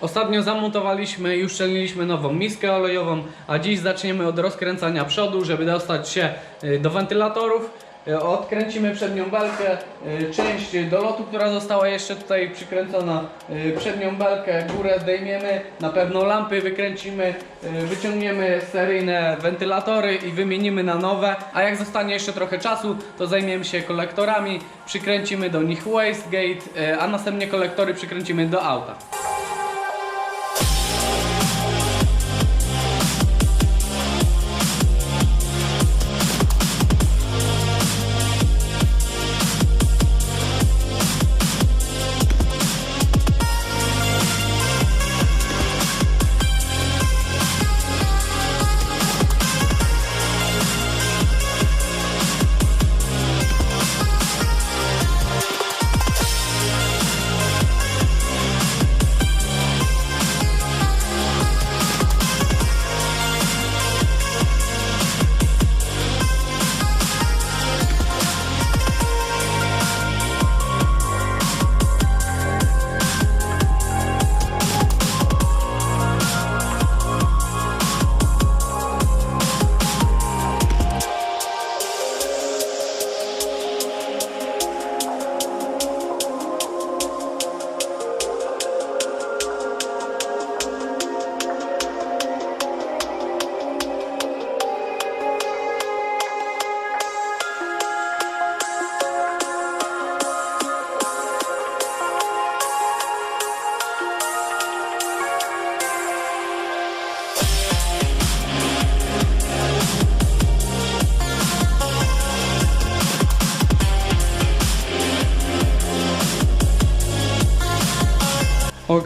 Ostatnio zamontowaliśmy i uszczelniliśmy nową miskę olejową, a dziś zaczniemy od rozkręcania przodu, żeby dostać się y, do wentylatorów. Y, Odkręcimy przednią belkę, y, część do lotu, która została jeszcze tutaj przykręcona, przednią belkę, górę zdejmiemy, na pewno lampy wykręcimy, wyciągniemy seryjne wentylatory i wymienimy na nowe, a jak zostanie jeszcze trochę czasu, to zajmiemy się kolektorami, przykręcimy do nich wastegate, a następnie kolektory przykręcimy do auta.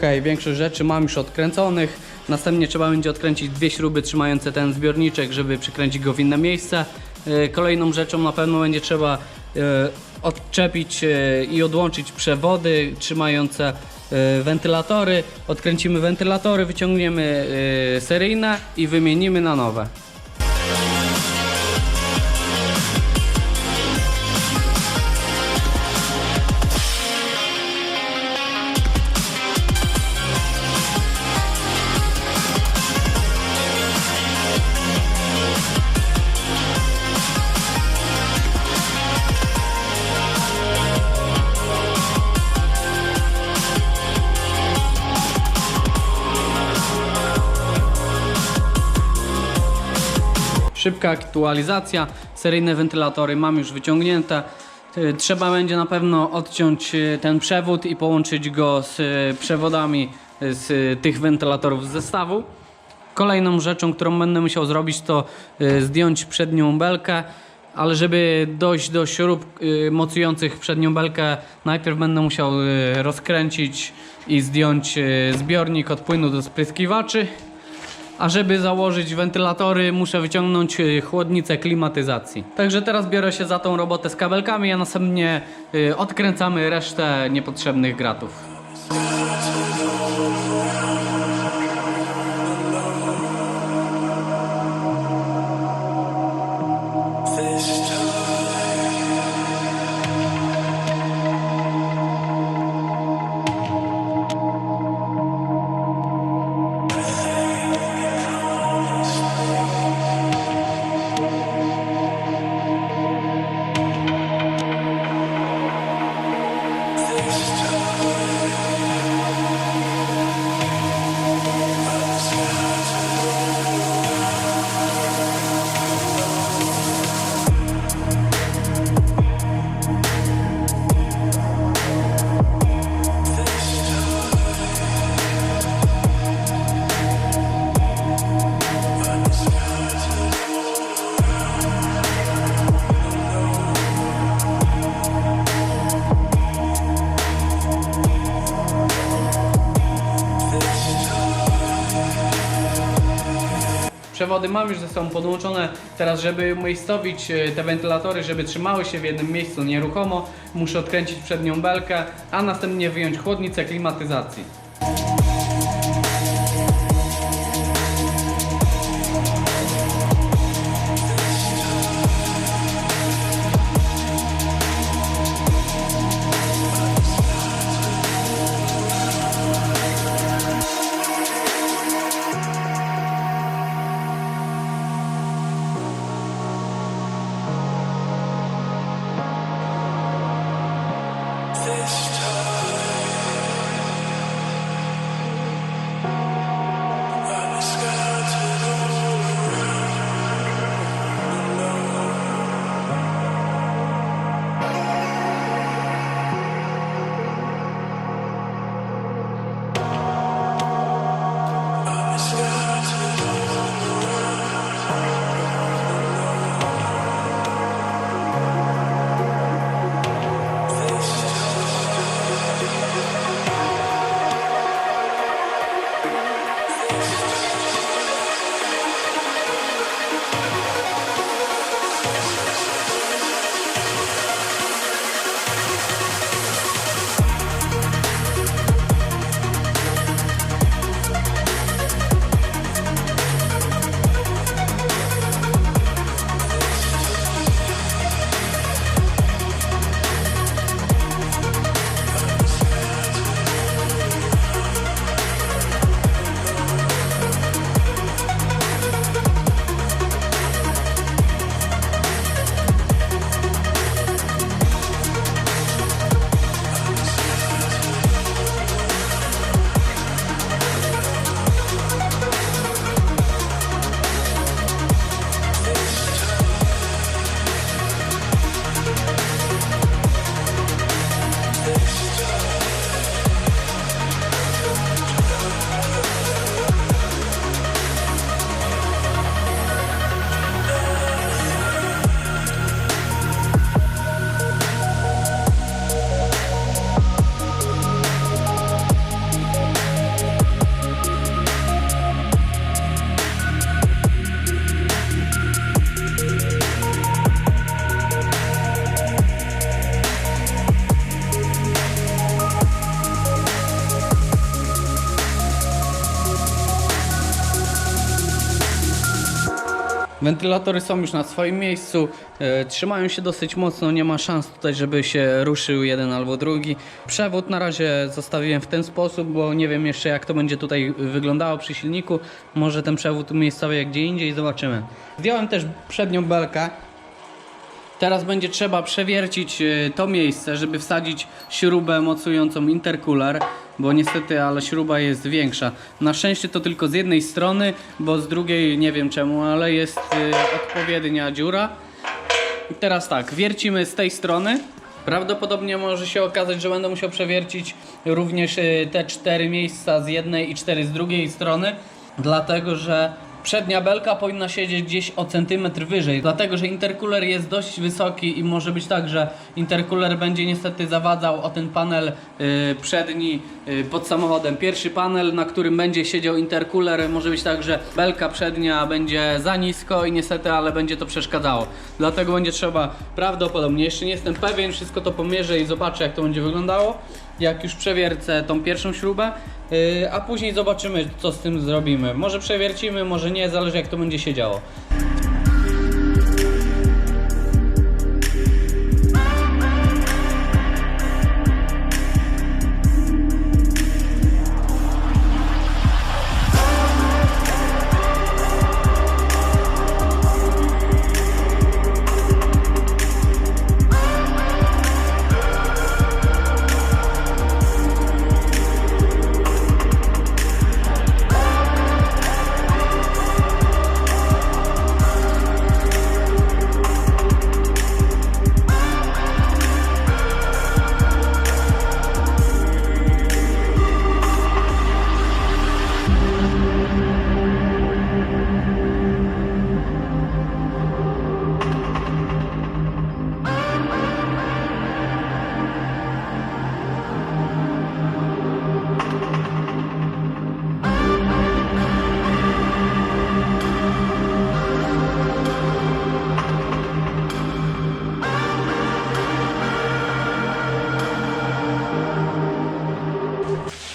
Ok, większość rzeczy mam już odkręconych. Następnie trzeba będzie odkręcić dwie śruby trzymające ten zbiorniczek, żeby przykręcić go w inne miejsce. E, Kolejną rzeczą na pewno będzie trzeba e, odczepić e, i odłączyć przewody trzymające wentylatory. Odkręcimy wentylatory, wyciągniemy seryjne i wymienimy na nowe. Szybka aktualizacja, seryjne wentylatory mam już wyciągnięte. Y, Trzeba będzie na pewno odciąć y, ten przewód i połączyć go z y, przewodami z tych wentylatorów z zestawu. Kolejną rzeczą, którą będę musiał zrobić, to zdjąć przednią belkę, ale żeby dojść do śrub mocujących przednią belkę, najpierw będę musiał rozkręcić i zdjąć zbiornik od płynu do spryskiwaczy. A żeby założyć wentylatory, muszę wyciągnąć y, chłodnicę klimatyzacji. Także teraz biorę się za tą robotę z kabelkami, a następnie y, odkręcamy resztę niepotrzebnych gratów. Przewody mam już ze sobą podłączone. Teraz, żeby umiejscowić e, te wentylatory, żeby trzymały się w jednym miejscu nieruchomo, muszę odkręcić przednią belkę, a następnie wyjąć chłodnicę klimatyzacji. best. Wentylatory są już na swoim miejscu, e, trzymają się dosyć mocno, nie ma szans tutaj, żeby się ruszył jeden albo drugi. Przewód na razie zostawiłem w ten sposób, bo nie wiem jeszcze jak to będzie tutaj wyglądało przy silniku. Może ten przewód umiejscowię gdzie indziej, zobaczymy. Zdjąłem też przednią belkę, Teraz będzie trzeba przewiercić e, to miejsce, żeby wsadzić śrubę mocującą intercooler, bo niestety, ale śruba jest większa. Na szczęście to tylko z jednej strony, bo z drugiej nie wiem czemu, ale jest e, odpowiednia dziura. I Teraz tak, wiercimy z tej strony. Prawdopodobnie może się okazać, że będę musiał przewiercić również e, te cztery miejsca z jednej i cztery z drugiej strony, dlatego że przednia belka powinna siedzieć gdzieś o centymetr wyżej, dlatego że intercooler jest dość wysoki i może być tak, że intercooler będzie niestety zawadzał o ten panel y, przedni y, pod samochodem. Pierwszy panel, na którym będzie siedział intercooler, może być tak, że belka przednia będzie za nisko i niestety, ale będzie to przeszkadzało. Dlatego będzie trzeba prawdopodobnie, jeszcze nie jestem pewien, wszystko to pomierzę i zobaczę jak to będzie wyglądało. Jak już przewiercę tą pierwszą śrubę, yy, a później zobaczymy co z tym zrobimy. Może przewiercimy, może nie, zależy jak to będzie się działo.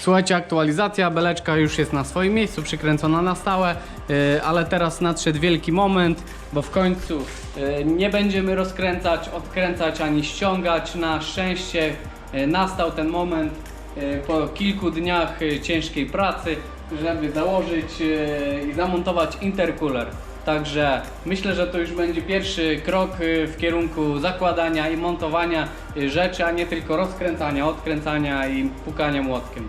Słuchajcie, aktualizacja, beleczka już jest na swoim miejscu, przykręcona na stałe, yy, ale teraz nadszedł wielki moment, bo w końcu yy, nie będziemy rozkręcać, odkręcać ani ściągać. Na szczęście yy, nastał ten moment po kilku dniach ciężkiej pracy, żeby założyć i zamontować intercooler. Także myślę, że to już będzie pierwszy krok y, w kierunku zakładania i montowania y, rzeczy, a nie tylko rozkręcania, odkręcania i pukania młotkiem.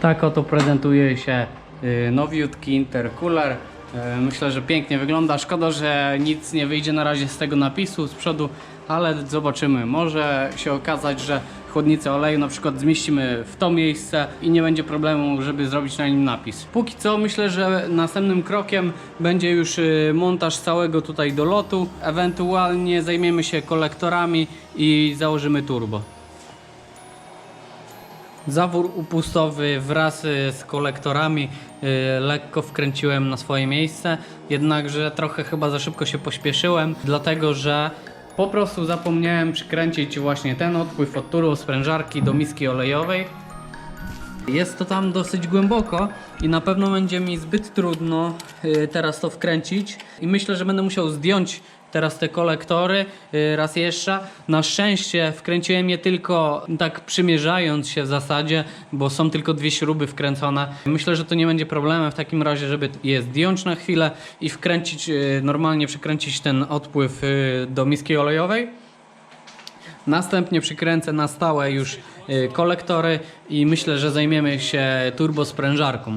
Tak oto prezentuje się y, nowiutki intercooler. Y, Myślę, że pięknie wygląda. Szkoda, że nic nie wyjdzie na razie z tego napisu z przodu, ale zobaczymy. Może się okazać, że chłodnicę oleju na przykład zmieścimy w to miejsce i nie będzie problemu, żeby zrobić na nim napis. Póki co myślę, że następnym krokiem będzie już y, montaż całego tutaj dolotu. Ewentualnie zajmiemy się kolektorami i założymy turbo. Zawór upustowy wraz y, z kolektorami y, lekko wkręciłem na swoje miejsce, jednakże trochę chyba za szybko się pośpieszyłem, dlatego że po prostu zapomniałem przykręcić właśnie ten odpływ od turu sprężarki do miski olejowej. Jest to tam dosyć głęboko i na pewno będzie mi zbyt trudno y, teraz to wkręcić i myślę, że będę musiał zdjąć teraz te kolektory y, raz jeszcze. Na szczęście wkręciłem je tylko tak przymierzając się w zasadzie, bo są tylko dwie śruby wkręcone. Myślę, że to nie będzie problemem w takim razie, żeby je zdjąć na chwilę i wkręcić, y, normalnie przykręcić ten odpływ y, do miski olejowej. Następnie przykręcę na stałe już kolektory i myślę, że zajmiemy się turbosprężarką.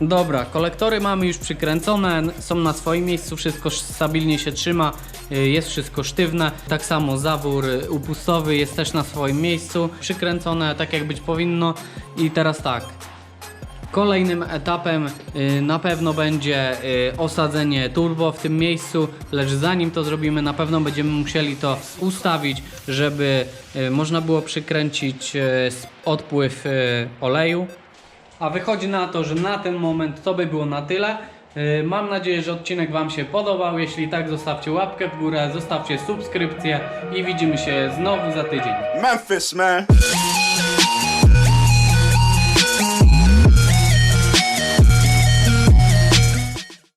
Dobra, kolektory mamy już przykręcone, są na swoim miejscu, wszystko stabilnie się trzyma, y, jest wszystko sztywne. Tak samo zawór y, upustowy jest też na swoim miejscu, przykręcone tak jak być powinno. I teraz tak, Kolejnym etapem y, na pewno będzie osadzenie turbo w tym miejscu, lecz zanim to zrobimy, na pewno będziemy musieli to ustawić, żeby można było przykręcić odpływ oleju. A wychodzi na to, że na ten moment to by było na tyle. Y, Mam nadzieję, że odcinek Wam się podobał. Jeśli tak, zostawcie łapkę w górę, zostawcie subskrypcję i widzimy się znowu za tydzień. Memphis, man.